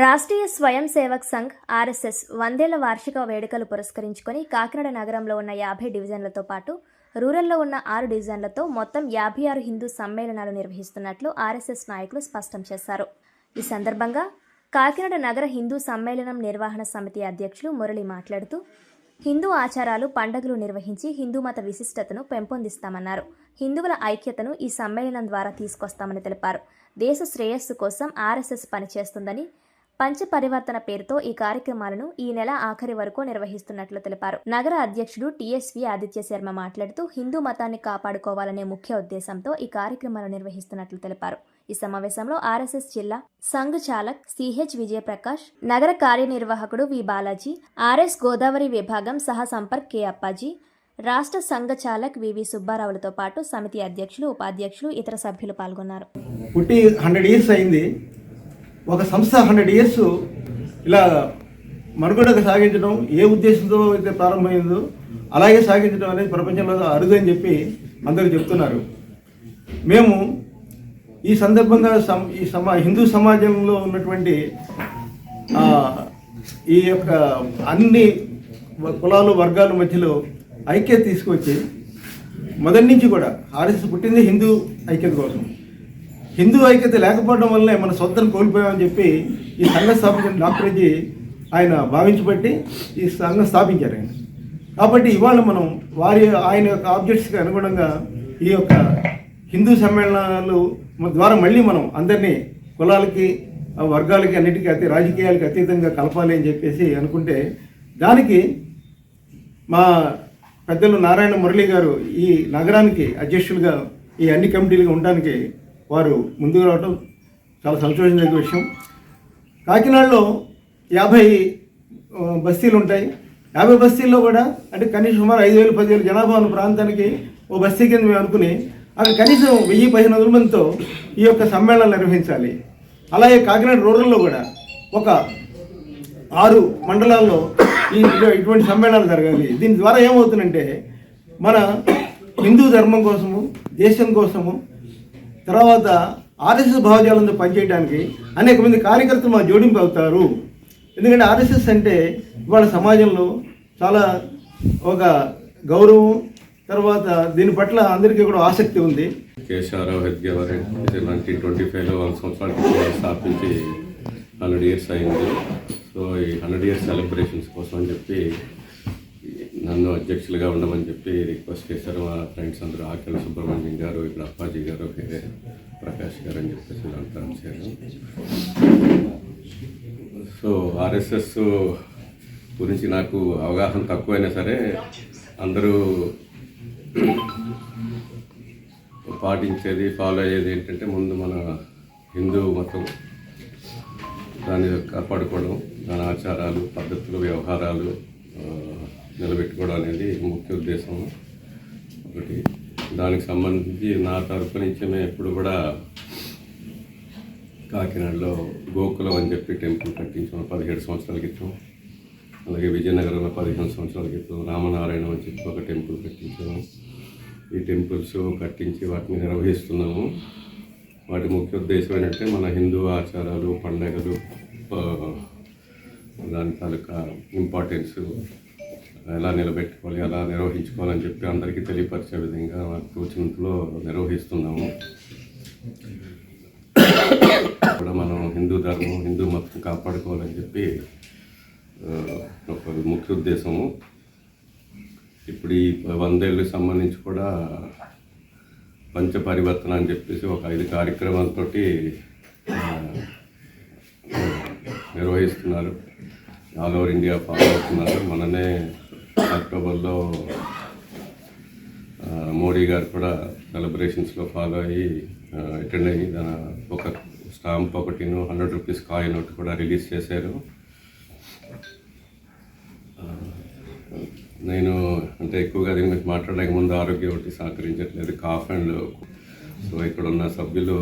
రాష్ట్రీయ స్వయం సేవక్ సంఘ్ ఆర్ఎస్ఎస్ వందేళ్ళ వార్షిక వేడుకలు పురస్కరించుకొని కాకినాడ నగరంలో ఉన్న యాభై డివిజన్లతో పాటు రూరల్లో ఉన్న ఆరు డివిజన్లతో మొత్తం యాభై ఆరు హిందూ సమ్మేళనాలు నిర్వహిస్తున్నట్లు ఆర్ఎస్ఎస్ నాయకులు స్పష్టం చేశారు. ఈ సందర్భంగా కాకినాడ నగర హిందూ సమ్మేళనం నిర్వహణ సమితి అధ్యక్షులు మురళి మాట్లాడుతూ హిందూ ఆచారాలు పండుగలు నిర్వహించి హిందూ మత విశిష్టతను పెంపొందిస్తామన్నారు. హిందువుల ఐక్యతను ఈ సమ్మేళనం ద్వారా తీసుకొస్తామని తెలిపారు. దేశ శ్రేయస్సు కోసం ఆర్ఎస్ఎస్ పనిచేస్తుందని పంచ పరివర్తన పేరుతో ఈ కార్యక్రమాలను ఈ నెల ఆఖరి వరకు నిర్వహిస్తున్నట్లు తెలిపారు. నగర అధ్యక్షుడు టీఎస్వి ఆదిత్య శర్మ మాట్లాడుతూ హిందూ మతాన్ని కాపాడుకోవాలనే ముఖ్య ఉద్దేశంతో ఈ కార్యక్రమాలు నిర్వహిస్తున్నట్లు తెలిపారు. ఈ సమావేశంలో ఆర్ఎస్ఎస్ జిల్లా సంఘ్ చాలక్ సిహెచ్ విజయప్రకాష్ నగర కార్యనిర్వాహకుడు V Balaji R S Godavari విభాగం సహ సంపర్క్ కె అప్పాజీ రాష్ట్ర సంఘ చాలక్ వివి సుబ్బారావులతో పాటు సమితి అధ్యక్షులు ఉపాధ్యక్షులు ఇతర సభ్యులు పాల్గొన్నారు. పుట్టి హండ్రెడ్ ఇయర్స్ అయింది. ఒక సంస్థ హండ్రెడ్ ఇయర్స్ ఇలా మనుగడకు సాగించడం ఏ ఉద్దేశంతో అయితే ప్రారంభమైందో అలాగే సాగించడం అనేది ప్రపంచంలో అరుదని చెప్పి అందరూ చెప్తున్నారు. మేము ఈ సందర్భంగా సమ ఈ సమా హిందూ సమాజంలో ఉన్నటువంటి ఈ యొక్క అన్ని కులాలు వర్గాల మధ్యలో ఐక్యత తీసుకొచ్చి మొదటి నుంచి కూడా ఆర్ఎస్ఎస్ పుట్టింది హిందూ ఐక్యత కోసం. హిందూ ఐక్యత లేకపోవడం వల్లనే మన సొంతం కోల్పోయామని చెప్పి ఈ సంఘం స్థాపించిన డాక్టర్జీ ఆయన భావించబట్టి ఈ సంఘం స్థాపించారు ఆయన. కాబట్టి ఇవాళ మనం వారి ఆయన యొక్క ఆబ్జెక్ట్స్కి అనుగుణంగా ఈ యొక్క హిందూ సమ్మేళనాలు ద్వారా మళ్ళీ మనం అందరినీ కులాలకి ఆ వర్గాలకి అన్నిటికీ అతి రాజకీయాలకి అతీతంగా కలపాలి అని చెప్పేసి అనుకుంటే దానికి మా పెద్దలు నారాయణ మురళి గారు ఈ నగరానికి అధ్యక్షులుగా ఈ అన్ని కమిటీలుగా ఉండడానికి వారు ముందుకు రావడం చాలా సంతోషించే విషయం. కాకినాడలో యాభై బస్తీలు ఉంటాయి. యాభై బస్తీల్లో కూడా అంటే కనీసం సుమారు ఐదు వేలు పదివేలు జనాభా ఉన్న ప్రాంతానికి ఓ బస్తీ కింద మేము అనుకుని అక్కడ కనీసం వెయ్యి పదిహేను వందల మందితో ఈ యొక్క సమ్మేళనాలు నిర్వహించాలి. అలాగే కాకినాడ రూరల్లో కూడా ఒక ఆరు మండలాల్లో ఈ ఇటువంటి సమ్మేళనాలు జరగాలి. దీని ద్వారా ఏమవుతుందంటే మన హిందూ ధర్మం కోసము దేశం కోసము తర్వాత ఆర్ఎస్ఎస్ భావజాలంతో పనిచేయడానికి అనేక మంది కార్యకర్తలు మా జోడింపు అవుతారు. ఎందుకంటే ఆర్ఎస్ఎస్ అంటే ఇవాళ సమాజంలో చాలా ఒక గౌరవం తర్వాత దీని పట్ల అందరికీ కూడా ఆసక్తి ఉంది. కేశవరావు హెద్గేవర్ నైన్టీన్ ట్వంటీ ఫైవ్లో వంద సంవత్సరాల క్రితం స్థాపించి హండ్రెడ్ ఇయర్స్ అయింది. సో ఈ హండ్రెడ్ ఇయర్స్ సెలబ్రేషన్స్ కోసం అని చెప్పి నన్ను అధ్యక్షులుగా ఉండమని చెప్పి రిక్వెస్ట్ చేశారు మా ఫ్రెండ్స్ అందరూ. ఆకలి సుబ్రహ్మణ్యం గారు ఇక్కడ అప్పాజీ గారు వేరే ప్రకాష్ గారు అని చెప్పేసి వీళ్ళంతా వచ్చారు సో ఆర్ఎస్ఎస్ గురించి నాకు అవగాహన తక్కువైనా సరే అందరూ పాటించేది ఫాలో అయ్యేది ఏంటంటే ముందు మన హిందూ మతం దాన్ని కాపాడుకోవడం దాని ఆచారాలు పద్ధతులు వ్యవహారాలు నిలబెట్టుకోవడం అనేది ముఖ్య ఉద్దేశం. ఒకటి దానికి సంబంధించి నా తరపు నుంచి మేము ఎప్పుడు కూడా కాకినాడలో గోకులం అని చెప్పి టెంపుల్ కట్టించాం పదిహేడు సంవత్సరాల క్రితం. అలాగే విజయనగరంలో పదిహేను సంవత్సరాల క్రితం రామనారాయణ అని చెప్పి ఒక టెంపుల్ కట్టించాము ఈ టెంపుల్స్ కట్టించి వాటిని నిర్వహిస్తున్నాము. వాటి ముఖ్య ఉద్దేశం ఏంటంటే మన హిందూ ఆచారాలు పండగలు దాని తాలూకా ఇంపార్టెన్స్ ఎలా నిలబెట్టుకోవాలి ఎలా నిర్వహించుకోవాలని చెప్పి అందరికీ తెలియపరిచే విధంగా మాకు తోచినంతలో నిర్వహిస్తున్నాము. కూడా మనం హిందూ ధర్మం హిందూ మతం కాపాడుకోవాలని చెప్పి ఒక ముఖ్య ఉద్దేశము. ఇప్పుడు ఈ వందేళ్ళకి సంబంధించి కూడా పంచ పరివర్తన అని చెప్పేసి ఒక ఐదు కార్యక్రమాలతో నిర్వహిస్తున్నారు. ఆల్ ఓవర్ ఇండియా ఫాలో అవుతున్నారు. మననే అక్టోబర్లో మోడీ గారు కూడా సెలబ్రేషన్స్లో ఫాలో అయ్యి అటెండ్ అయ్యి దాని ఒక స్టాంప్ ఒకటిను హండ్రెడ్ రూపీస్ కాయిన్ ఒకటి కూడా రిలీజ్ చేశారు. నేను అంటే ఎక్కువగా దీని గురించి మాట్లాడలేక ముందు ఆరోగ్యం ఒకటి సహకరించట్లేదు కాఫ్ అండ్ సో ఇక్కడ ఉన్న సభ్యులు